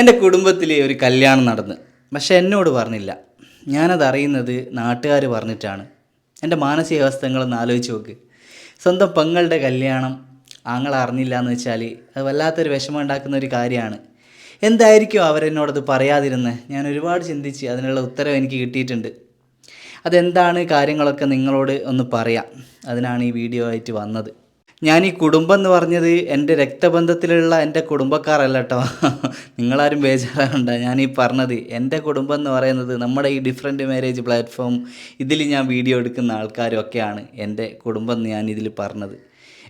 എന്റെ കുടുംബത്തിൽ ഒരു കല്യാണം നടന്ന്. പക്ഷെ എന്നോട് പറഞ്ഞില്ല. ഞാനത് അറിയുന്നത് നാട്ടുകാർ പറഞ്ഞിട്ടാണ്. എന്റെ മാനസികാവസ്ഥകളൊന്ന് ആലോചിച്ച് നോക്ക്. സ്വന്തം പെങ്ങളുടെ കല്യാണം ആങ്ങൾ അറിഞ്ഞില്ല എന്ന് വെച്ചാൽ അത് വല്ലാത്തൊരു വിഷമം ഉണ്ടാക്കുന്ന ഒരു കാര്യമാണ്. എന്തായിരിക്കും അവരെന്നോടത് പറയാതിരുന്നത് ഞാൻ ഒരുപാട് ചിന്തിച്ച് അതിനുള്ള ഉത്തരം എനിക്ക് കിട്ടിയിട്ടുണ്ട്. അതെന്താണ് കാര്യങ്ങളൊക്കെ നിങ്ങളോട് ഒന്ന് പറയാം. അതിനാണ് ഈ വീഡിയോ ആയിട്ട് വന്നത്. ഞാൻ ഈ കുടുംബം എന്ന് പറഞ്ഞത് എന്റെ രക്തബന്ധത്തിലുള്ള എന്റെ കുടുംബക്കാരല്ല കേട്ടോ. നിങ്ങളാരും ബേജാറാകണ്ട ഞാൻ ഈ പറഞ്ഞത് എന്റെ കുടുംബം എന്ന് പറയുന്നത് നമ്മുടെ ഈ ഡിഫറെന്റ് മാരേജ് പ്ലാറ്റ്ഫോം ഇതിൽ ഞാൻ വീഡിയോ എടുക്കുന്ന ആൾക്കാരും ഒക്കെയാണ് എന്റെ കുടുംബം എന്ന് ഞാൻ ഇതിൽ പറഞ്ഞത്.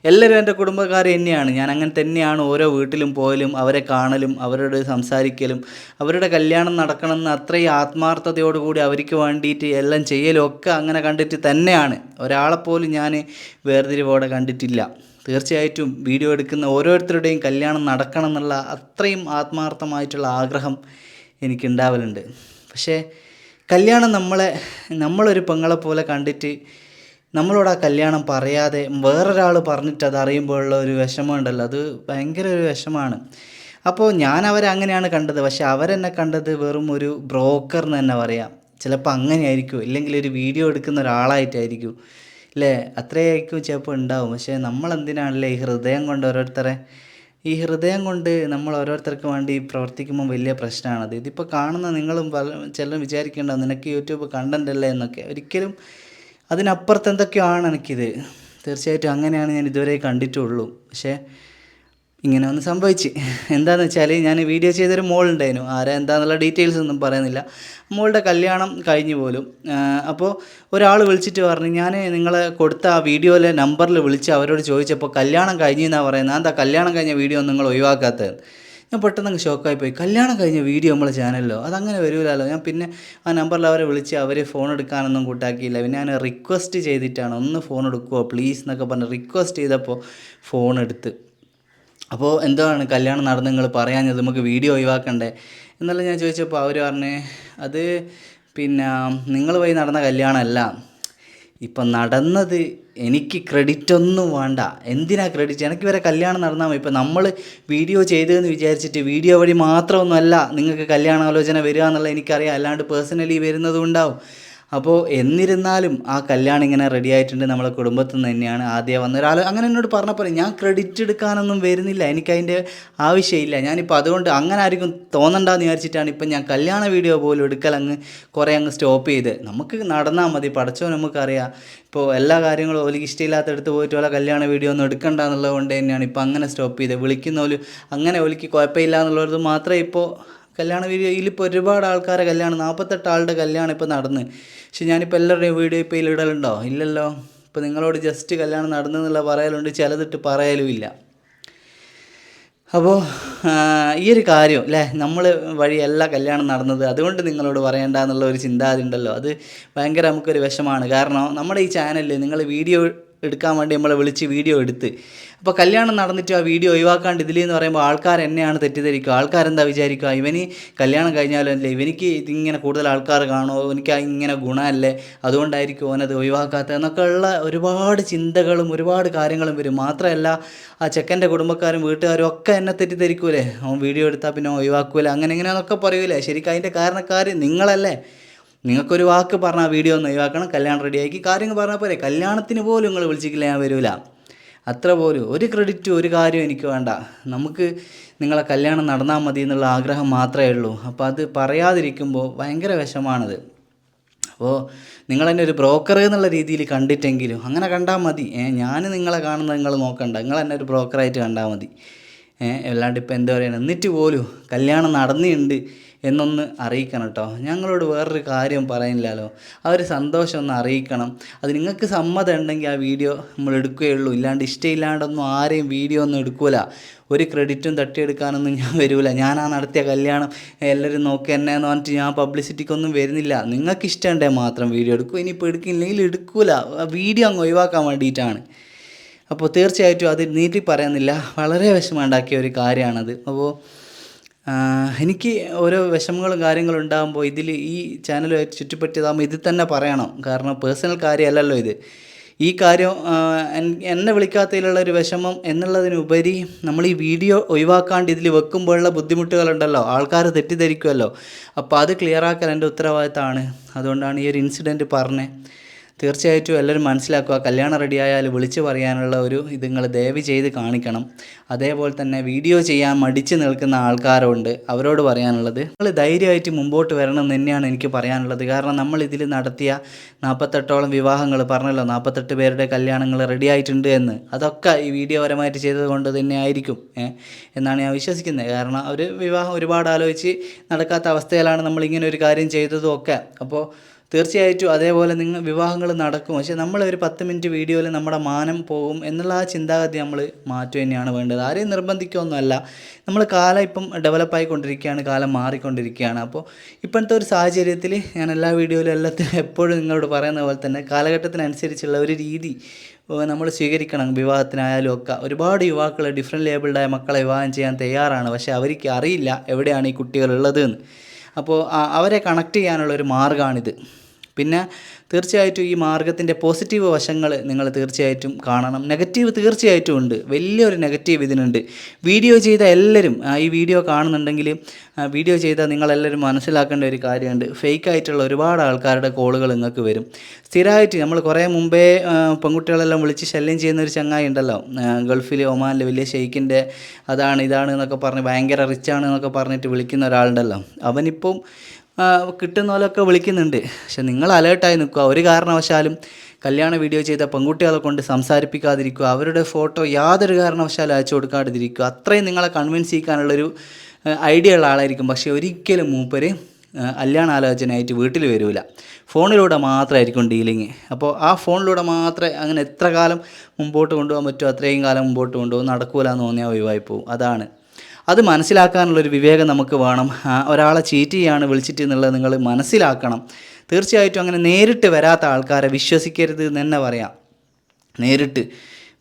എല്ലാവരും എന്റെ കുടുംബക്കാർ തന്നെയാണ്. ഞാൻ അങ്ങനെ തന്നെയാണ് ഓരോ വീട്ടിലും പോയാലും അവരെ കാണലും അവരോട് സംസാരിക്കലും അവരുടെ കല്യാണം നടക്കണമെന്ന് അത്രയും ആത്മാർത്ഥതയോടുകൂടി അവർക്ക് വേണ്ടിയിട്ട് എല്ലാം ചെയ്യലും ഒക്കെ അങ്ങനെ കണ്ടിട്ട് തന്നെയാണ്. ഒരാളെപ്പോലും ഞാൻ വേർതിരിവോടെ കണ്ടിട്ടില്ല. തീർച്ചയായിട്ടും വീഡിയോ എടുക്കുന്ന ഓരോരുത്തരുടെയും കല്യാണം നടക്കണം എന്നുള്ള അത്രയും ആത്മാർത്ഥമായിട്ടുള്ള ആഗ്രഹം എനിക്കുണ്ടാവലുണ്ട് പക്ഷേ കല്യാണം നമ്മളെ നമ്മളൊരു പെങ്ങളെ പോലെ കണ്ടിട്ട് നമ്മളോട് ആ കല്യാണം പറയാതെ വേറൊരാൾ പറഞ്ഞിട്ട് അത് അറിയുമ്പോഴുള്ള ഒരു വിഷമമുണ്ടല്ലോ. അത് ഭയങ്കര ഒരു വിഷമമാണ് അപ്പോൾ ഞാൻ അവരെ അങ്ങനെയാണ് കണ്ടത്. പക്ഷെ അവരെന്നെ കണ്ടത് വെറും ഒരു ബ്രോക്കർ എന്ന് തന്നെ പറയാം. ചിലപ്പോൾ അങ്ങനെയായിരിക്കും. ഇല്ലെങ്കിൽ ഒരു വീഡിയോ എടുക്കുന്ന ഒരാളായിട്ടായിരിക്കും. അല്ലേ അത്രയായിരിക്കും ചിലപ്പോൾ ഉണ്ടാവും. പക്ഷേ നമ്മൾ എന്തിനാണല്ലേ ഈ ഹൃദയം കൊണ്ട് ഓരോരുത്തരെ? ഈ ഹൃദയം കൊണ്ട് നമ്മൾ ഓരോരുത്തർക്ക് വേണ്ടി പ്രവർത്തിക്കുമ്പോൾ വലിയ പ്രശ്നമാണത്. ഇതിപ്പോൾ കാണുന്ന നിങ്ങളും പല ചിലരും വിചാരിക്കേണ്ട നിനക്ക് യൂട്യൂബ് കണ്ടന്റ് അല്ലേ എന്നൊക്കെ. ഒരിക്കലും അതിനപ്പുറത്ത് എന്തൊക്കെയാണ് എനിക്കിത്? തീർച്ചയായിട്ടും അങ്ങനെയാണ് ഞാൻ ഇതുവരെ കണ്ടിട്ടുള്ളൂ. പക്ഷേ ഇങ്ങനെ ഒന്ന് സംഭവിച്ച്. എന്താണെന്ന് വെച്ചാൽ ഞാൻ വീഡിയോ ചെയ്തൊരു മോളുണ്ടായിരുന്നു. ആരാ എന്താണെന്നുള്ള ഡീറ്റെയിൽസ് ഒന്നും പറയുന്നില്ല. മോളുടെ കല്യാണം കഴിഞ്ഞു പോലും. അപ്പോൾ ഒരാൾ വിളിച്ചിട്ട് പറഞ്ഞു ഞാൻ നിങ്ങളെ കൊടുത്ത ആ വീഡിയോയിലെ നമ്പറിൽ വിളിച്ച് അവരോട് ചോദിച്ചപ്പോൾ കല്യാണം കഴിഞ്ഞു എന്നാണ് പറയുന്നത് എന്താ കല്യാണം കഴിഞ്ഞ വീഡിയോ നിങ്ങൾ ഒഴിവാക്കാത്തത്? ഞാൻ പെട്ടെന്ന് അങ്ങ് ഷോക്കായി പോയി. കല്യാണം കഴിഞ്ഞ വീഡിയോ നമ്മളെ ചാനലിലോ അതങ്ങനെ വരൂലല്ലോ ഞാൻ പിന്നെ ആ നമ്പറിൽ അവരെ വിളിച്ച് അവർ ഫോൺ എടുക്കാനൊന്നും കൂട്ടാക്കിയില്ല. പിന്നെ ഞാൻ റിക്വസ്റ്റ് ചെയ്തിട്ടാണ് ഒന്ന് ഫോൺ എടുക്കുമോ പ്ലീസ് എന്നൊക്കെ പറഞ്ഞ് റിക്വസ്റ്റ് ചെയ്തപ്പോൾ ഫോൺ എടുത്ത്. അപ്പോൾ എന്താണ് കല്യാണം നടന്ന് നിങ്ങൾ പറയാഞ്ഞത്? നമുക്ക് വീഡിയോ ഒഴിവാക്കണ്ടേ? എന്നല്ല ഞാൻ ചോദിച്ചപ്പോൾ അവർ പറഞ്ഞേ അത് പിന്നെ നിങ്ങൾ വഴി നടന്ന കല്യാണമല്ല. ഇപ്പം നടന്നത് എനിക്ക് ക്രെഡിറ്റ് ഒന്നും വേണ്ട. എന്തിനാ ക്രെഡിറ്റ്? എനിക്ക് വരെ കല്യാണം നടന്നാൽ മതി. ഇപ്പം നമ്മൾ വീഡിയോ ചെയ്തതെന്ന് വിചാരിച്ചിട്ട് വീഡിയോ വഴി മാത്രമൊന്നുമല്ല നിങ്ങൾക്ക് കല്യാണാലോചന വരിക എന്നുള്ളത് എനിക്കറിയാം. അല്ലാണ്ട് പേഴ്സണലി വരുന്നതും ഉണ്ടാവും. അപ്പോൾ എന്നിരുന്നാലും ആ കല്യാണം ഇങ്ങനെ റെഡി ആയിട്ടുണ്ട് നമ്മളെ കുടുംബത്തിൽ നിന്ന് തന്നെയാണ്. ആദ്യം വന്ന ഒരാൾ അങ്ങനെ എന്നോട് പറഞ്ഞപ്പോൾ ഞാൻ ക്രെഡിറ്റ് എടുക്കാനൊന്നും വരുന്നില്ല. എനിക്കതിന്റെ ആവശ്യമില്ല. ഞാനിപ്പോൾ അതുകൊണ്ട് അങ്ങനെ ആയിരിക്കും തോന്നണ്ടെന്ന് വിചാരിച്ചിട്ടാണ് ഇപ്പം ഞാൻ കല്യാണ വീഡിയോ പോലും എടുക്കൽ അങ്ങ് കുറേ അങ്ങ് സ്റ്റോപ്പ് ചെയ്ത്. നമുക്ക് നടന്നാൽ മതി. പഠിച്ചോ നമുക്കറിയാം. ഇപ്പോൾ എല്ലാ കാര്യങ്ങളും ഒലിക്ക് ഇഷ്ടമില്ലാത്തടുത്ത് പോയിട്ട് പോലെ കല്യാണ വീഡിയോ ഒന്നും എടുക്കണ്ട എന്നുള്ളത് കൊണ്ട് തന്നെയാണ് ഇപ്പോൾ അങ്ങനെ സ്റ്റോപ്പ് ചെയ്തത് വിളിക്കുന്ന അങ്ങനെ ഒലിക്ക് കുഴപ്പമില്ല എന്നുള്ളത് മാത്രമേ ഇപ്പോൾ കല്യാണ വീഡിയോയിൽ ഇപ്പോൾ ഒരുപാട് ആൾക്കാരെ കല്യാണം നാൽപ്പത്തെട്ട് ആളുടെ കല്യാണം ഇപ്പോൾ നടന്ന്. പക്ഷെ ഞാനിപ്പോൾ എല്ലാവരുടെയും വീഡിയോ ഇപ്പോൾ ഇടലുണ്ടോ? ഇല്ലല്ലോ. ഇപ്പോൾ നിങ്ങളോട് ജസ്റ്റ് കല്യാണം നടന്നെന്നുള്ള പറയലുണ്ട് ചിലതിട്ട് പറയലും ഇല്ല അപ്പോൾ ഈ ഒരു കാര്യം അല്ലേ? നമ്മൾ വഴിയല്ല കല്യാണം നടന്നത്. അതുകൊണ്ട് നിങ്ങളോട് പറയേണ്ട എന്നുള്ള ഒരു ചിന്താഗതി ഉണ്ടല്ലോ. അത് ഭയങ്കര നമുക്കൊരു വിഷമാണ്. കാരണം നമ്മുടെ ഈ ചാനലിൽ നിങ്ങൾ വീഡിയോ എടുക്കാൻ വേണ്ടി നമ്മളെ വിളിച്ച് വീഡിയോ എടുത്ത്. അപ്പോൾ കല്യാണം നടന്നിട്ട് ആ വീഡിയോ ഒഴിവാക്കാണ്ട് ഇതിലെന്ന് പറയുമ്പോൾ ആൾക്കാർ എന്നെയാണ് തെറ്റിദ്ധരിക്കുക. ആൾക്കാരെന്താ വിചാരിക്കുക? ഇവന് കല്യാണം കഴിഞ്ഞാലും അല്ലേ? ഇവനിക്ക് ഇതിങ്ങനെ കൂടുതൽ ആൾക്കാർ കാണുമോ? എനിക്ക് ഇങ്ങനെ ഗുണമല്ലേ? അതുകൊണ്ടായിരിക്കും ഓനത് ഒഴിവാക്കാത്തത് എന്നൊക്കെ ഉള്ള ഒരുപാട് ചിന്തകളും ഒരുപാട് കാര്യങ്ങളും വരും. മാത്രമല്ല ആ ചെക്കന്റെ കുടുംബക്കാരും വീട്ടുകാരും ഒക്കെ എന്നെ തെറ്റിദ്ധരിക്കൂലേ? അവൻ വീഡിയോ എടുത്താൽ പിന്നെ ഒഴിവാക്കൂല. അങ്ങനെ ഇങ്ങനെയെന്നൊക്കെ പറയൂലേ? ശരിക്കും അതിന്റെ കാരണക്കാർ നിങ്ങളല്ലേ? നിങ്ങൾക്കൊരു വാക്ക് പറഞ്ഞാൽ വീഡിയോ ഒന്ന് ഒഴിവാക്കണം കല്യാണം റെഡിയാക്കി കാര്യങ്ങൾ പറഞ്ഞാൽ പോരെ കല്യാണത്തിന് പോലും നിങ്ങൾ വിളിച്ചിട്ടില്ല ഞാൻ വരില്ല അത്ര പോലും. ഒരു ക്രെഡിറ്റ് ഒരു കാര്യം എനിക്ക് വേണ്ട. നമുക്ക് നിങ്ങളെ കല്യാണം നടന്നാൽ മതി എന്നുള്ള ആഗ്രഹം മാത്രമേ ഉള്ളൂ. അപ്പോൾ അത് പറയാതിരിക്കുമ്പോൾ ഭയങ്കര വിഷമാണത്. അപ്പോൾ നിങ്ങളെന്നെ ഒരു ബ്രോക്കർ എന്നുള്ള രീതിയിൽ കണ്ടിട്ടെങ്കിലും അങ്ങനെ കണ്ടാൽ മതി. ഞാൻ നിങ്ങളെ കാണുന്നത് നിങ്ങൾ നോക്കണ്ട. നിങ്ങൾ എന്നെ ഒരു ബ്രോക്കറായിട്ട് കണ്ടാൽ മതി. അല്ലാണ്ട് ഇപ്പോൾ എന്താ പറയുക എന്നിട്ട് പോലും കല്യാണം നടന്നിട്ടുണ്ട് എന്നൊന്ന് അറിയിക്കണം കേട്ടോ. ഞങ്ങളോട് വേറൊരു കാര്യം പറയുന്നില്ലല്ലോ. ആ ഒരു സന്തോഷം ഒന്ന് അറിയിക്കണം. അത് നിങ്ങൾക്ക് സമ്മതം ഉണ്ടെങ്കിൽ ആ വീഡിയോ നമ്മൾ എടുക്കുകയുള്ളൂ. ഇല്ലാണ്ട് ഇഷ്ടമില്ലാണ്ടൊന്നും ആരെയും വീഡിയോ ഒന്നും എടുക്കൂല. ഒരു ക്രെഡിറ്റും തട്ടിയെടുക്കാനൊന്നും ഞാൻ വരില്ല ഞാൻ ആ നടത്തിയ കല്യാണം എല്ലാവരും നോക്കി എന്നെ എന്ന് പറഞ്ഞിട്ട് ഞാൻ പബ്ലിസിറ്റിക്കൊന്നും വരുന്നില്ല. നിങ്ങൾക്ക് ഇഷ്ടമുണ്ടേ മാത്രം വീഡിയോ എടുക്കും. ഇനിയിപ്പോൾ എടുക്കില്ലെങ്കിൽ എടുക്കൂല. വീഡിയോ അങ്ങ് ഒഴിവാക്കാൻ വേണ്ടിയിട്ടാണ്. അപ്പോൾ തീർച്ചയായിട്ടും അത് നീട്ടി പറയുന്നില്ല വളരെ വിഷമമുണ്ടാക്കിയ ഒരു കാര്യമാണത്. അപ്പോൾ എനിക്ക് ഓരോ വിഷമങ്ങളും കാര്യങ്ങളും ഉണ്ടാകുമ്പോൾ ഇതിൽ ഈ ചാനലുമായിട്ട് ചുറ്റിപ്പറ്റിയതാകുമ്പോൾ ഇതിൽ തന്നെ പറയണം. കാരണം പേഴ്സണൽ കാര്യമല്ലല്ലോ ഇത്. ഈ കാര്യം എന്നെ വിളിക്കാത്തതിലുള്ള ഒരു വിഷമം എന്നുള്ളതിനുപരി നമ്മൾ ഈ വീഡിയോ ഒഴിവാക്കാണ്ട് ഇതിൽ വെക്കുമ്പോഴുള്ള ബുദ്ധിമുട്ടുകളുണ്ടല്ലോ. ആൾക്കാർ തെറ്റിദ്ധരിക്കുമല്ലോ. അപ്പോൾ അത് ക്ലിയർ ആക്കാൻ എന്റെ ഉത്തരവാദിത്തമാണ്. അതുകൊണ്ടാണ് ഈ ഒരു ഇൻസിഡന്റ് പറഞ്ഞത്. തീർച്ചയായിട്ടും എല്ലാവരും മനസ്സിലാക്കുക. കല്യാണം റെഡിയായാൽ വിളിച്ചു പറയാനുള്ള ഒരു ഇത് നിങ്ങൾ ദയവ് ചെയ്ത് കാണിക്കണം. അതേപോലെ തന്നെ വീഡിയോ ചെയ്യാൻ മടിച്ച് നിൽക്കുന്ന ആൾക്കാരുണ്ട്. അവരോട് പറയാനുള്ളത്. നിങ്ങൾ ധൈര്യമായിട്ട് മുമ്പോട്ട് വരണം എന്ന് തന്നെയാണ് എനിക്ക് പറയാനുള്ളത്. കാരണം നമ്മൾ ഇതിൽ നടത്തിയ നാൽപ്പത്തെട്ടോളം വിവാഹങ്ങൾ പറഞ്ഞല്ലോ നാൽപ്പത്തെട്ട് പേരുടെ കല്യാണങ്ങൾ റെഡി ആയിട്ടുണ്ട് എന്ന്. അതൊക്കെ ഈ വീഡിയോ പരമായിട്ട് ചെയ്തത് കൊണ്ട് തന്നെ ആയിരിക്കും. എന്നാണ് ഞാൻ വിശ്വസിക്കുന്നത്. കാരണം അവർ വിവാഹം ഒരുപാട് ആലോചിച്ച് നടക്കാത്ത അവസ്ഥയിലാണ് നമ്മൾ ഇങ്ങനെ ഒരു കാര്യം ചെയ്തതും ഒക്കെ. അപ്പോൾ തീർച്ചയായിട്ടും അതേപോലെ നിങ്ങൾ വിവാഹങ്ങൾ നടക്കും. പക്ഷേ നമ്മൾ ഒരു പത്ത് മിനിറ്റ് വീഡിയോയിൽ നമ്മുടെ മാനം പോകും എന്നുള്ള ആ ചിന്താഗതി നമ്മൾ മാറ്റുക തന്നെയാണ് വേണ്ടത്. ആരെയും നിർബന്ധിക്കുകയൊന്നുമല്ല നമ്മൾ കാലം ഇപ്പം ഡെവലപ്പായിക്കൊണ്ടിരിക്കുകയാണ് കാലം മാറിക്കൊണ്ടിരിക്കുകയാണ്. അപ്പോൾ ഇപ്പോഴത്തെ ഒരു സാഹചര്യത്തിൽ ഞാൻ എല്ലാ വീഡിയോയിലും എല്ലാത്തിനും എപ്പോഴും നിങ്ങളോട് പറയുന്ന പോലെ തന്നെ കാലഘട്ടത്തിനനുസരിച്ചുള്ള ഒരു രീതി നമ്മൾ സ്വീകരിക്കണം. വിവാഹത്തിനായാലും ഒക്കെ. ഒരുപാട് യുവാക്കൾ ഡിഫറെന്റ് ലേബിൾഡായ മക്കളെ വിവാഹം ചെയ്യാൻ തയ്യാറാണ്. പക്ഷേ അവർക്ക് അറിയില്ല എവിടെയാണ് ഈ എന്ന് അപ്പോൾ അവരെ കണക്ട് ചെയ്യാനുള്ള ഒരു മാർഗമാണിത് പിന്നെ തീർച്ചയായിട്ടും ഈ മാർഗത്തിന്റെ പോസിറ്റീവ് വശങ്ങൾ നിങ്ങൾ തീർച്ചയായിട്ടും കാണണം. നെഗറ്റീവ് തീർച്ചയായിട്ടും ഉണ്ട്. വലിയൊരു നെഗറ്റീവ് ഇതിനുണ്ട്. വീഡിയോ ചെയ്ത എല്ലാവരും ഈ വീഡിയോ കാണുന്നുണ്ടെങ്കിൽ വീഡിയോ ചെയ്ത നിങ്ങളെല്ലാവരും മനസ്സിലാക്കേണ്ട ഒരു കാര്യമുണ്ട്. ഫേക്ക് ആയിട്ടുള്ള ഒരുപാട് ആൾക്കാരുടെ കോളുകൾ നിങ്ങൾക്ക് വരും. സ്ഥിരമായിട്ട് നമ്മൾ കുറേ മുമ്പേ പെൺകുട്ടികളെല്ലാം വിളിച്ച് ശല്യം ചെയ്യുന്ന ഒരു ചങ്ങായി ഉണ്ടല്ലോ. ഗൾഫിൽ ഒമാനിൽ വലിയ ഷെയ്ക്കിന്റെ അതാണ് ഇതാണ് എന്നൊക്കെ പറഞ്ഞ് ഭയങ്കര റിച്ചാണ് എന്നൊക്കെ പറഞ്ഞിട്ട് വിളിക്കുന്ന ഒരാളുണ്ടല്ലോ. അവനിപ്പം കിട്ടുന്ന പോലെയൊക്കെ വിളിക്കുന്നുണ്ട്. പക്ഷെ നിങ്ങൾ അലേർട്ടായി നിൽക്കുക. ഒരു കാരണവശാലും കല്യാണ വീഡിയോ ചെയ്ത പെൺകുട്ടികളെ കൊണ്ട് സംസാരിപ്പിക്കാതിരിക്കുക. അവരുടെ ഫോട്ടോ യാതൊരു കാരണവശാലും അയച്ചു കൊടുക്കാതിരിക്കുക. അത്രയും നിങ്ങളെ കൺവിൻസ് ചെയ്യിക്കാനുള്ളൊരു ഐഡിയ ഉള്ള ആളായിരിക്കും. പക്ഷേ ഒരിക്കലും മൂപ്പര് കല്യാണാലോചനയായിട്ട് വീട്ടിൽ വരില്ല ഫോണിലൂടെ മാത്രമായിരിക്കും ഡീലിങ്. അപ്പോൾ ആ ഫോണിലൂടെ മാത്രമേ അങ്ങനെ എത്ര കാലം മുമ്പോട്ട് കൊണ്ടുപോകാൻ പറ്റുമോ അത്രയും കാലം മുമ്പോട്ട് കൊണ്ടുപോകും. നടക്കൂല എന്ന് തോന്നിയാൽ ഒഴിവായി പോകും അതാണ്. അത് മനസ്സിലാക്കാനുള്ളൊരു വിവേകം നമുക്ക് വേണം. ഒരാളെ ചീറ്റ് ചെയ്യാണ് വിളിച്ചിട്ട് എന്നുള്ളത് നിങ്ങൾ മനസ്സിലാക്കണം. തീർച്ചയായിട്ടും അങ്ങനെ നേരിട്ട് വരാത്ത ആൾക്കാരെ വിശ്വസിക്കരുത് എന്ന് തന്നെ പറയാം. നേരിട്ട്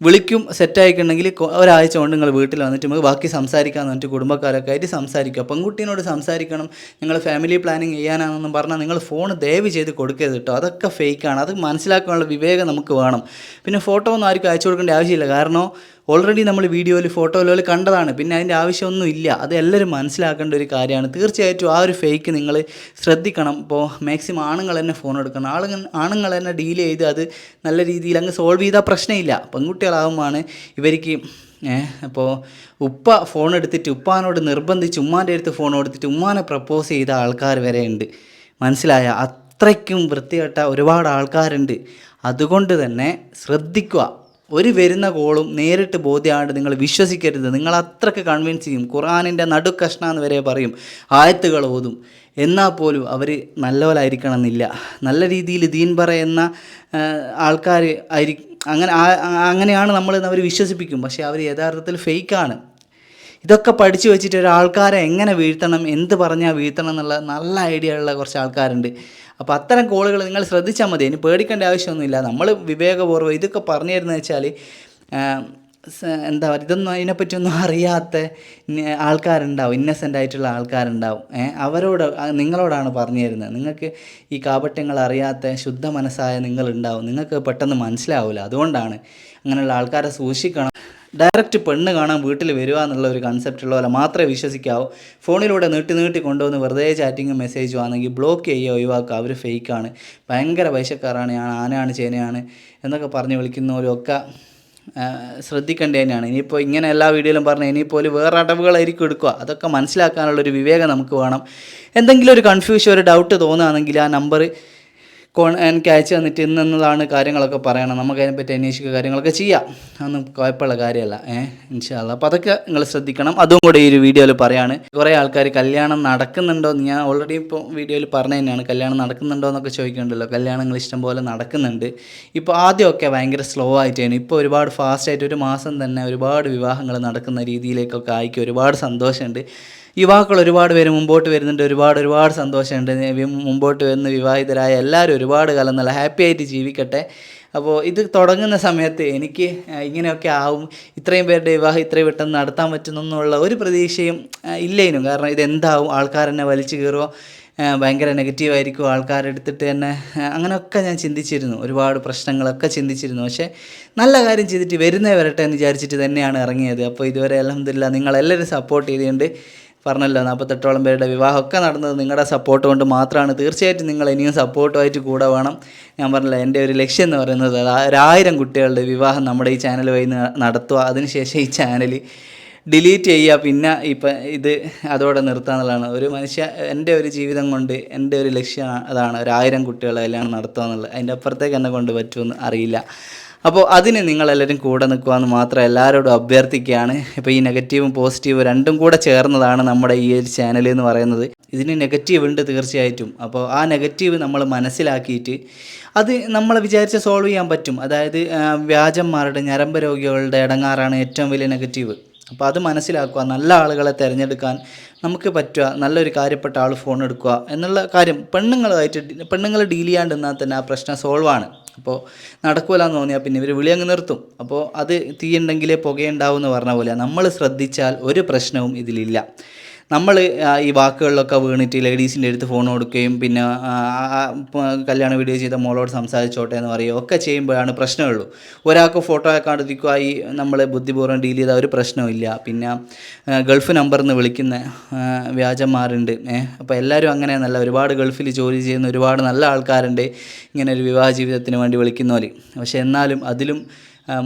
വിളിക്കും സെറ്റായിക്കുണ്ടെങ്കിൽ ഒരാഴ്ച കൊണ്ട് നിങ്ങൾ വീട്ടിൽ വന്നിട്ട് നമുക്ക് ബാക്കി സംസാരിക്കാമെന്ന് പറഞ്ഞിട്ട് കുടുംബക്കാരൊക്കെ ആയിട്ട് സംസാരിക്കുക പെൺകുട്ടീനോട് സംസാരിക്കണം നിങ്ങൾ ഫാമിലി പ്ലാനിങ് ചെയ്യാനാണെന്നും പറഞ്ഞാൽ നിങ്ങൾ ഫോൺ ദയവ് ചെയ്ത് കൊടുക്കരുത് കേട്ടോ. അതൊക്കെ ഫേക്കാണ് അത് മനസ്സിലാക്കാനുള്ള വിവേകം നമുക്ക് വേണം. പിന്നെ ഫോട്ടോ ഒന്നും ആർക്കും അയച്ചു കൊടുക്കേണ്ട ആവശ്യമില്ല. കാരണം ഓൾറെഡി നമ്മൾ വീഡിയോയിൽ ഫോട്ടോയിൽ കണ്ടതാണ്. പിന്നെ അതിന്റെ ആവശ്യമൊന്നും ഇല്ല അത് എല്ലാവരും മനസ്സിലാക്കേണ്ട ഒരു കാര്യമാണ്. തീർച്ചയായിട്ടും ആ ഒരു ഫേക്ക് നിങ്ങൾ ശ്രദ്ധിക്കണം. ഇപ്പോൾ മാക്സിമം ആണുങ്ങൾ തന്നെ ഫോൺ എടുക്കണം. ആളുകൾ ആണുങ്ങൾ തന്നെ ഡീൽ ചെയ്ത് അത് നല്ല രീതിയിൽ അങ്ങ് സോൾവ് ചെയ്താൽ പ്രശ്നമില്ല. പെൺകുട്ടികളാകുമ്പോൾ ഇവർക്ക് അപ്പോൾ ഉപ്പ ഫോൺ എടുത്തിട്ട് ഉപ്പാനോട് നിർബന്ധിച്ച് ഉമ്മാന്റെ അടുത്ത് ഫോൺ കൊടുത്തിട്ട് ഉമ്മാനെ പ്രപ്പോസ് ചെയ്ത ആൾക്കാർ വരെ ഉണ്ട്. മനസ്സിലായ? അത്രയ്ക്കും വൃത്തികെട്ട ഒരുപാട് ആൾക്കാരുണ്ട്. അതുകൊണ്ട് തന്നെ ശ്രദ്ധിക്കുക. ഒരു വരുന്ന കോളും നേരിട്ട് ബോധ്യമായിട്ട് നിങ്ങൾ വിശ്വസിക്കരുത്. നിങ്ങൾ അത്രയ്ക്ക് കൺവിൻസ് ചെയ്യും. ഖുറാനിന്റെ നടുക്കഷ്ണ എന്ന് വരെ പറയും. ആയത്തുകൾ ഓതും. എന്നാൽ പോലും അവർ നല്ലവരായിരിക്കണം എന്നില്ല നല്ല രീതിയിൽ ദീൻ പറയുന്ന ആൾക്കാർ ആയിരി അങ്ങനെ അങ്ങനെയാണ് നമ്മൾ അവർ വിശ്വസിപ്പിക്കും. പക്ഷേ അവർ യഥാർത്ഥത്തിൽ ഫേക്കാണ്. ഇതൊക്കെ പഠിച്ചു വെച്ചിട്ട് ഒരാൾക്കാരെ എങ്ങനെ വീഴ്ത്തണം എന്ത് പറഞ്ഞാൽ വീഴ്ത്തണം എന്നുള്ള നല്ല ഐഡിയ ഉള്ള കുറച്ച് ആൾക്കാരുണ്ട്. അപ്പോൾ അത്തരം കോളുകൾ നിങ്ങൾ ശ്രദ്ധിച്ചാൽ മതി. ഇനി പേടിക്കേണ്ട ആവശ്യമൊന്നുമില്ല. നമ്മൾ വിവേകപൂർവം ഇതൊക്കെ പറഞ്ഞു തരുന്നത് വെച്ചാൽ എന്താ പറയുക ഇതൊന്നും അതിനെപ്പറ്റിയൊന്നും അറിയാത്ത ആൾക്കാരുണ്ടാവും. ഇന്നസെന്റ് ആയിട്ടുള്ള ആൾക്കാരുണ്ടാവും. അവരോട് നിങ്ങളോടാണ് പറഞ്ഞു തരുന്നത് നിങ്ങൾക്ക് ഈ കാപട്യങ്ങൾ അറിയാത്ത ശുദ്ധ മനസ്സായ നിങ്ങളുണ്ടാവും. നിങ്ങൾക്ക് പെട്ടെന്ന് മനസ്സിലാവില്ല അതുകൊണ്ടാണ് അങ്ങനെയുള്ള ആൾക്കാരെ സൂക്ഷിക്കണം. ഡയറക്റ്റ് പെണ്ണ് കാണാൻ വീട്ടിൽ വരിക എന്നുള്ള ഒരു കൺസെപ്റ്റ് പോലെ മാത്രമേ വിശ്വസിക്കാവൂ. ഫോണിലൂടെ നീട്ടി നീട്ടി കൊണ്ടുവന്ന് വെറുതെ ചാറ്റിങ്ങും മെസ്സേജും ആണെങ്കിൽ ബ്ലോക്ക് ചെയ്യുക ഒഴിവാക്കുക. അവർ ഫേക്കാണ് ഭയങ്കര പൈസക്കാരാണ്. ഞാൻ ആനയാണ് ചേനയാണ് എന്നൊക്കെ പറഞ്ഞ് വിളിക്കുന്നവരൊക്കെ ആ, ശ്രദ്ധിക്കേണ്ടത് തന്നെയാണ് ഇനിയിപ്പോൾ ഇങ്ങനെ എല്ലാ വീഡിയോയിലും പറഞ്ഞാൽ ഇനിയിപ്പോൾ വേറെ അടവുകളായിരിക്കും എടുക്കുക. അതൊക്കെ മനസ്സിലാക്കാനുള്ളൊരു വിവേകം നമുക്ക് വേണം. എന്തെങ്കിലും ഒരു കൺഫ്യൂഷൻ ഒരു ഡൗട്ട് തോന്നുകയാണെങ്കിൽ ആ നമ്പർ കോൺ ആൻഡ് ക്യാച്ച് തന്നിട്ട് ഇന്നെന്നതാണ് കാര്യങ്ങളൊക്കെ പറയണം. നമുക്ക് അതിനെപ്പറ്റി അന്വേഷിക്കുക കാര്യങ്ങളൊക്കെ ചെയ്യാം. അതൊന്നും കുഴപ്പമുള്ള കാര്യമല്ല. ഏഹ് ഇൻഷാല്ല അപ്പോൾ അതൊക്കെ നിങ്ങൾ ശ്രദ്ധിക്കണം. അതും കൂടെ ഈ ഒരു വീഡിയോയിൽ പറയാണ്. കുറേ ആൾക്കാർ കല്യാണം നടക്കുന്നുണ്ടോ ഞാൻ ഓൾറെഡി ഇപ്പോൾ വീഡിയോയിൽ പറഞ്ഞു തന്നെയാണ്. കല്യാണം നടക്കുന്നുണ്ടോ എന്നൊക്കെ ചോദിക്കുന്നുണ്ടല്ലോ. കല്യാണങ്ങൾ ഇഷ്ടം പോലെ നടക്കുന്നുണ്ട്. ഇപ്പോൾ ആദ്യമൊക്കെ ഭയങ്കര സ്ലോ ആയിട്ടാണ്. ഇപ്പോൾ ഒരുപാട് ഫാസ്റ്റായിട്ട് ഒരു മാസം തന്നെ ഒരുപാട് വിവാഹങ്ങൾ നടക്കുന്ന രീതിയിലേക്കൊക്കെ ആയിക്ക് ഒരുപാട് സന്തോഷമുണ്ട്. യുവാക്കൾ ഒരുപാട് പേര് മുമ്പോട്ട് വരുന്നുണ്ട്. ഒരുപാട് ഒരുപാട് സന്തോഷമുണ്ട്. മുമ്പോട്ട് വരുന്ന വിവാഹിതരായ എല്ലാവരും ഒരുപാട് കാലം നല്ല ഹാപ്പി ആയിട്ട് ജീവിക്കട്ടെ. അപ്പോൾ ഇത് തുടങ്ങുന്ന സമയത്ത് എനിക്ക് ഇങ്ങനെയൊക്കെ ആവും. ഇത്രയും പേരുടെ വിവാഹം ഇത്രയും പെട്ടെന്ന് നടത്താൻ പറ്റുന്നുള്ള ഒരു പ്രതീക്ഷയും ഇല്ലേനും. കാരണം ഇതെന്താവും? ആൾക്കാരെന്നെ വലിച്ചു കയറുമോ ഭയങ്കര നെഗറ്റീവായിരിക്കും ആൾക്കാരെടുത്തിട്ട് തന്നെ അങ്ങനെയൊക്കെ ഞാൻ ചിന്തിച്ചിരുന്നു. ഒരുപാട് പ്രശ്നങ്ങളൊക്കെ ചിന്തിച്ചിരുന്നു. പക്ഷേ നല്ല കാര്യം ചെയ്തിട്ട് വരുന്നേ വരട്ടെ എന്ന് വിചാരിച്ചിട്ട് തന്നെയാണ് ഇറങ്ങിയത്. അപ്പോൾ ഇതുവരെ അലഹമില്ല നിങ്ങളെല്ലാവരും സപ്പോർട്ട് ചെയ്തുകൊണ്ട് പറഞ്ഞല്ലോ നാൽപ്പത്തെട്ടോളം പേരുടെ വിവാഹമൊക്കെ നടന്നത് നിങ്ങളുടെ സപ്പോർട്ട് കൊണ്ട് മാത്രമാണ്. തീർച്ചയായിട്ടും നിങ്ങൾ ഇനിയും സപ്പോർട്ടുമായിട്ട് കൂടെ വേണം. ഞാൻ പറഞ്ഞില്ല എന്റെ ഒരു ലക്ഷ്യം എന്ന് പറയുന്നത് ഒരായിരം കുട്ടികളുടെ വിവാഹം നമ്മുടെ ഈ ചാനൽ വഴി നടത്തുക. അതിനുശേഷം ഈ ചാനൽ ഡിലീറ്റ് ചെയ്യുക. പിന്നെ ഇപ്പം ഇത് അതോടെ നിർത്തുക എന്നുള്ളതാണ്. ഒരു മനുഷ്യ എന്റെ ഒരു ജീവിതം കൊണ്ട് എന്റെ ഒരു ലക്ഷ്യം അതാണ് ഒരായിരം കുട്ടികളെ കല്യാണം നടത്തുക എന്നുള്ളത്. അതിന്റെ അപ്പുറത്തേക്ക് എന്നെ കൊണ്ട് പറ്റുമെന്ന് അറിയില്ല. അപ്പോൾ അതിന് നിങ്ങളെല്ലാവരും കൂടെ നിൽക്കുമെന്ന് മാത്രം എല്ലാവരോടും അഭ്യർത്ഥിക്കുകയാണ്. ഇപ്പോൾ ഈ നെഗറ്റീവും പോസിറ്റീവും രണ്ടും കൂടെ ചേർന്നതാണ് നമ്മുടെ ഈ ഒരു ചാനൽ എന്ന് പറയുന്നത്. ഇതിന് നെഗറ്റീവ് ഉണ്ട് തീർച്ചയായിട്ടും. അപ്പോൾ ആ നെഗറ്റീവ് നമ്മൾ മനസ്സിലാക്കിയിട്ട് അത് നമ്മൾ വിചാരിച്ച സോൾവ് ചെയ്യാൻ പറ്റും. അതായത് വ്യാജന്മാരുടെ ഞരമ്പ് രോഗികളുടെ ഇടങ്ങാറാണ് ഏറ്റവും വലിയ നെഗറ്റീവ് അപ്പോൾ അത് മനസ്സിലാക്കുക നല്ല ആളുകളെ തിരഞ്ഞെടുക്കാൻ നമുക്ക് പറ്റുക നല്ലൊരു കാര്യപ്പെട്ട ആൾ ഫോൺ എടുക്കുക എന്നുള്ള കാര്യം പെണ്ണുങ്ങളുമായിട്ട് പെണ്ണുങ്ങൾ ഡീൽ ചെയ്യാണ്ടിരുന്നാൽ തന്നെ ആ പ്രശ്നം സോൾവ് അപ്പോൾ എന്ന് തോന്നിയാൽ പിന്നെ ഇവർ വിളി അങ്ങ് നിർത്തും. അപ്പോൾ അത് തീയുണ്ടെങ്കിലേ പുകയുണ്ടാവും എന്ന് പറഞ്ഞ പോലെ നമ്മൾ ശ്രദ്ധിച്ചാൽ ഒരു പ്രശ്നവും ഇതിലില്ല. നമ്മൾ ഈ വാക്കുകളിലൊക്കെ വീണിട്ട് ലേഡീസിന്റെ അടുത്ത് ഫോൺ കൊടുക്കുകയും പിന്നെ കല്യാണ വീഡിയോ ചെയ്ത മോളോട് സംസാരിച്ചോട്ടെ എന്ന് പറയുകയോ ഒക്കെ ചെയ്യുമ്പോഴാണ് പ്രശ്നമുള്ളൂ. ഒരാൾക്ക് ഫോട്ടോ ആക്കാണ്ടിരിക്കുക ഈ നമ്മൾ ബുദ്ധിപൂർവം ഡീൽ ചെയ്ത ഒരു പ്രശ്നമില്ല പിന്നെ ഗൾഫ് നമ്പറിൽ നിന്ന് വിളിക്കുന്ന വ്യാജന്മാരുണ്ട്. അപ്പോൾ എല്ലാവരും അങ്ങനെയൊന്നല്ല. ഒരുപാട് ഗൾഫിൽ ജോലി ചെയ്യുന്ന ഒരുപാട് നല്ല ആൾക്കാരുണ്ട്. ഇങ്ങനെ ഒരു വിവാഹ ജീവിതത്തിന് വേണ്ടി വിളിക്കുന്നവർ പക്ഷേ എന്നാലും അതിലും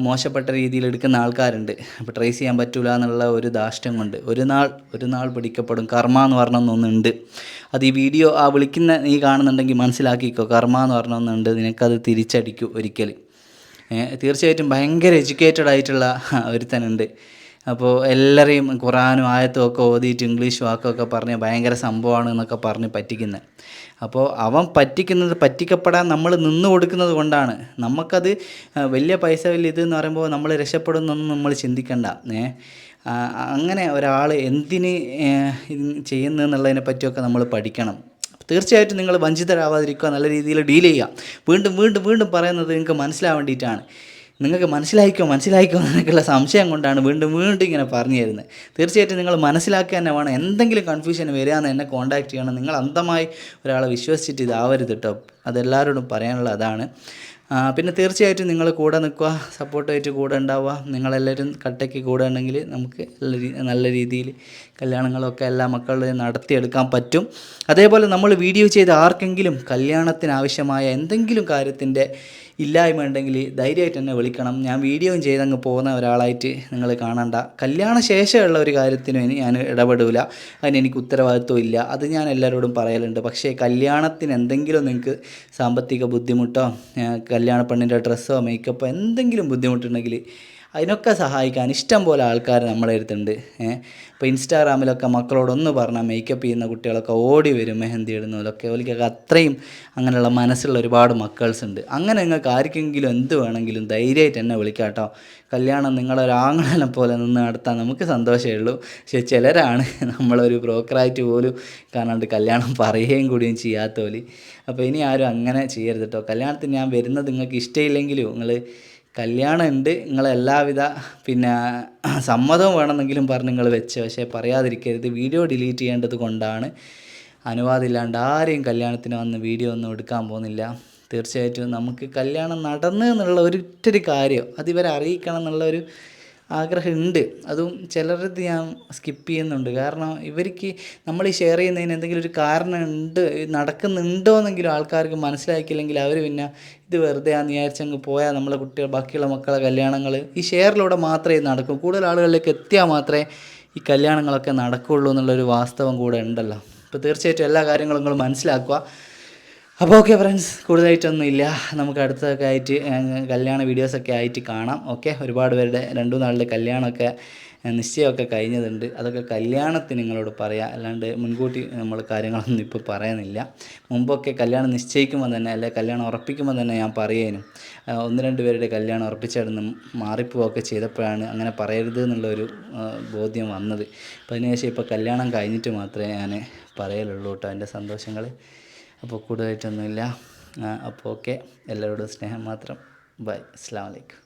മോശപ്പെട്ട രീതിയിൽ എടുക്കുന്ന ആൾക്കാരുണ്ട്. അപ്പോൾ ട്രേസ് ചെയ്യാൻ പറ്റൂല എന്നുള്ള ഒരു ദാഷ്ട്യം കൊണ്ട് ഒരു നാൾ ഒരു നാൾ പിടിക്കപ്പെടും. കർമ്മ എന്ന് പറഞ്ഞ ഒന്നുണ്ട് അത് ഈ വീഡിയോ ആ വിളിക്കുന്ന നീ കാണുന്നുണ്ടെങ്കിൽ മനസ്സിലാക്കിക്കോ. കർമ്മ എന്ന് പറഞ്ഞ ഒന്നുണ്ട് നിനക്കത് തിരിച്ചടിക്കും ഒരിക്കൽ തീർച്ചയായിട്ടും ഭയങ്കര എഡ്യൂക്കേറ്റഡ് ആയിട്ടുള്ള ഒരുത്തനുണ്ട്. അപ്പോൾ എല്ലാവരെയും ഖുറാനും ആയത്തും ഒക്കെ ഓതിയിട്ട് ഇംഗ്ലീഷ് വാക്കൊക്കെ പറഞ്ഞ് ഭയങ്കര സംഭവമാണ് എന്നൊക്കെ പറഞ്ഞ് പറ്റിക്കുന്നത് അപ്പോൾ അവൻ പറ്റിക്കുന്നത് പറ്റിക്കപ്പെടാൻ നമ്മൾ നിന്ന് കൊടുക്കുന്നത് കൊണ്ടാണ്. നമുക്കത് വലിയ പൈസ വലിയ ഇത് എന്ന് പറയുമ്പോൾ നമ്മൾ രക്ഷപ്പെടുന്നൊന്നും നമ്മൾ ചിന്തിക്കണ്ട. ഏ? അങ്ങനെ ഒരാൾ എന്തിന് ചെയ്യുന്നതെന്നുള്ളതിനെ പറ്റിയൊക്കെ നമ്മൾ പഠിക്കണം. തീർച്ചയായിട്ടും നിങ്ങൾ വഞ്ചിതരാവാതിരിക്കുക നല്ല രീതിയിൽ ഡീൽ ചെയ്യുക. വീണ്ടും വീണ്ടും വീണ്ടും പറയുന്നത് നിങ്ങൾക്ക് മനസ്സിലാവാൻ വേണ്ടിയിട്ടാണ് നിങ്ങൾക്ക് മനസ്സിലായിക്കോ മനസ്സിലായിക്കോ എന്നൊക്കെയുള്ള സംശയം കൊണ്ടാണ് വീണ്ടും വീണ്ടും ഇങ്ങനെ പറഞ്ഞു തരുന്നത് തീർച്ചയായിട്ടും നിങ്ങൾ മനസ്സിലാക്കുക തന്നെ വേണം. എന്തെങ്കിലും കൺഫ്യൂഷൻ വരികയെന്ന് എന്നെ കോൺടാക്ട് ചെയ്യണം. നിങ്ങൾ അന്ധമായി ഒരാളെ വിശ്വസിച്ചിട്ട് ഇതാവരുത് കേട്ടോ അതെല്ലാവരോടും പറയാനുള്ള അതാണ്. പിന്നെ തീർച്ചയായിട്ടും നിങ്ങൾ കൂടെ നിൽക്കുക സപ്പോർട്ടായിട്ട് കൂടെ ഉണ്ടാവുക. നിങ്ങളെല്ലാവരും കട്ടയ്ക്ക് കൂടെ ഉണ്ടെങ്കിൽ നമുക്ക് നല്ല രീതിയിൽ കല്യാണങ്ങളൊക്കെ എല്ലാ മക്കളുടെയും നടത്തിയെടുക്കാൻ പറ്റും. അതേപോലെ നമ്മൾ വീഡിയോ ചെയ്ത് ആർക്കെങ്കിലും കല്യാണത്തിനാവശ്യമായ എന്തെങ്കിലും കാര്യത്തിന്റെ ഇല്ലായ്മ ഉണ്ടെങ്കിൽ ധൈര്യമായിട്ട് എന്നെ വിളിക്കണം. ഞാൻ വീഡിയോയും ചെയ്ത് അങ്ങ് പോകുന്ന ഒരാളായിട്ട് നിങ്ങൾ കാണണ്ട. കല്യാണ ശേഷമുള്ള ഒരു കാര്യത്തിനും ഞാൻ ഇടപെടില്ല അതിന് എനിക്ക് ഉത്തരവാദിത്വം ഇല്ല. അത് ഞാൻ എല്ലാവരോടും പറയലുണ്ട്. പക്ഷേ കല്യാണത്തിന് എന്തെങ്കിലും നിങ്ങൾക്ക് സാമ്പത്തിക ബുദ്ധിമുട്ടോ കല്യാണ പെണ്ണിന്റെ ഡ്രസ്സോ മേക്കപ്പോ എന്തെങ്കിലും ബുദ്ധിമുട്ടുണ്ടെങ്കിൽ അതിനൊക്കെ സഹായിക്കാൻ ഇഷ്ടം പോലെ ആൾക്കാർ നമ്മുടെ അടുത്തുണ്ട് ഇപ്പോൾ ഇൻസ്റ്റാഗ്രാമിലൊക്കെ മക്കളോടൊന്ന് പറഞ്ഞാൽ മേക്കപ്പ് ചെയ്യുന്ന കുട്ടികളൊക്കെ ഓടി വരും മെഹന്തി ഇടുന്നതിലൊക്കെ ഓലിക്കൊക്കെ അത്രയും അങ്ങനെയുള്ള മനസ്സുള്ള ഒരുപാട് മക്കൾസ് ഉണ്ട്. അങ്ങനെ നിങ്ങൾക്ക് ആർക്കെങ്കിലും എന്ത് വേണമെങ്കിലും ധൈര്യമായിട്ട് എന്നെ വിളിക്കാം കേട്ടോ. കല്യാണം നിങ്ങളൊരാങ്ങളെ പോലെ നിന്ന് നടത്താൻ നമുക്ക് സന്തോഷമേ ഉള്ളൂ. പക്ഷെ ചിലരാണ് നമ്മളൊരു ബ്രോക്കറായിട്ട് പോലും കാണാണ്ട് കല്യാണം പറയുകയും കൂടിയും ചെയ്യാത്തോലി അപ്പോൾ ഇനി ആരും അങ്ങനെ ചെയ്യരുത് കേട്ടോ. കല്യാണത്തിന് ഞാൻ വരുന്നത് നിങ്ങൾക്ക് ഇഷ്ടമില്ലെങ്കിലും നിങ്ങൾ കല്യാണം ഉണ്ട് നിങ്ങൾ എല്ലാവിധ പിന്നെ സമ്മതവും വേണമെന്നെങ്കിലും പറഞ്ഞ് നിങ്ങൾ വെച്ച്. പക്ഷേ പറയാതിരിക്കരുത്. വീഡിയോ ഡിലീറ്റ് ചെയ്യേണ്ടത് കൊണ്ടാണ്. അനുവാദമില്ലാണ്ട് ആരെയും കല്യാണത്തിന് വന്ന് വീഡിയോ ഒന്നും എടുക്കാൻ പോകുന്നില്ല. തീർച്ചയായിട്ടും നമുക്ക് കല്യാണം നടന്നു എന്നുള്ള ഒരിറ്റൊരു കാര്യം. അതിവരെ അറിയിക്കണം എന്നുള്ള ഒരു ആഗ്രഹമുണ്ട്. അതും ചിലരത് ഞാൻ സ്കിപ്പ് ചെയ്യുന്നുണ്ട്. കാരണം ഇവർക്ക് നമ്മൾ ഈ ഷെയർ ചെയ്യുന്നതിന് എന്തെങ്കിലും ഒരു കാരണം ഉണ്ട് നടക്കുന്നുണ്ടോ എന്നെങ്കിലും ആൾക്കാർക്ക് മനസ്സിലാക്കിയില്ലെങ്കിൽ അവർ പിന്നെ ഇത് വെറുതെ ആ വിചാരിച്ചങ്ങ് പോയാൽ നമ്മളെ കുട്ടികൾ ബാക്കിയുള്ള മക്കളെ കല്യാണങ്ങൾ ഈ ഷെയറിലൂടെ മാത്രമേ നടക്കൂ. കൂടുതൽ ആളുകളിലേക്ക് എത്തിയാൽ മാത്രമേ ഈ കല്യാണങ്ങളൊക്കെ നടക്കുകയുള്ളൂ എന്നുള്ളൊരു വാസ്തവം കൂടെ ഉണ്ടല്ലോ. അപ്പോൾ തീർച്ചയായിട്ടും എല്ലാ കാര്യങ്ങളും നിങ്ങൾ മനസ്സിലാക്കുക. അപ്പോൾ ഓക്കെ ഫ്രണ്ട്സ് കൂടുതലായിട്ടൊന്നും ഇല്ല. നമുക്ക് അടുത്തൊക്കെ ആയിട്ട് കല്യാണ വീഡിയോസൊക്കെ ആയിട്ട് കാണാം. ഓക്കെ ഒരുപാട് പേരുടെ രണ്ടു നാളിലെ കല്യാണമൊക്കെ നിശ്ചയമൊക്കെ കഴിഞ്ഞതുണ്ട്. അതൊക്കെ കല്യാണത്തിന് നിങ്ങളോട് പറയാം. അല്ലാണ്ട് മുൻകൂട്ടി നമ്മൾ കാര്യങ്ങളൊന്നും ഇപ്പോൾ പറയുന്നില്ല. മുമ്പൊക്കെ കല്യാണം നിശ്ചയിക്കുമ്പോൾ തന്നെ അല്ലെ കല്യാണം ഉറപ്പിക്കുമ്പോൾ തന്നെ ഞാൻ പറയേനും. ഒന്ന് രണ്ട് പേരുടെ കല്യാണം ഉറപ്പിച്ചിടുന്ന് മാറിപ്പോവൊക്കെ ചെയ്തപ്പോഴാണ് അങ്ങനെ പറയരുത് എന്നുള്ളൊരു ബോധ്യം വന്നത്. അപ്പോൾ അതിനുശേഷം ഇപ്പോൾ കല്യാണം കഴിഞ്ഞിട്ട് മാത്രമേ ഞാൻ പറയലുള്ളൂ കേട്ടോ എന്റെ സന്തോഷങ്ങൾ അപ്പോൾ കൂടുതലായിട്ടൊന്നുമില്ല. അപ്പോൾ ഓക്കെ. എല്ലാവരോടും സ്നേഹം മാത്രം. ബൈ. അസ്സാം വലൈക്കും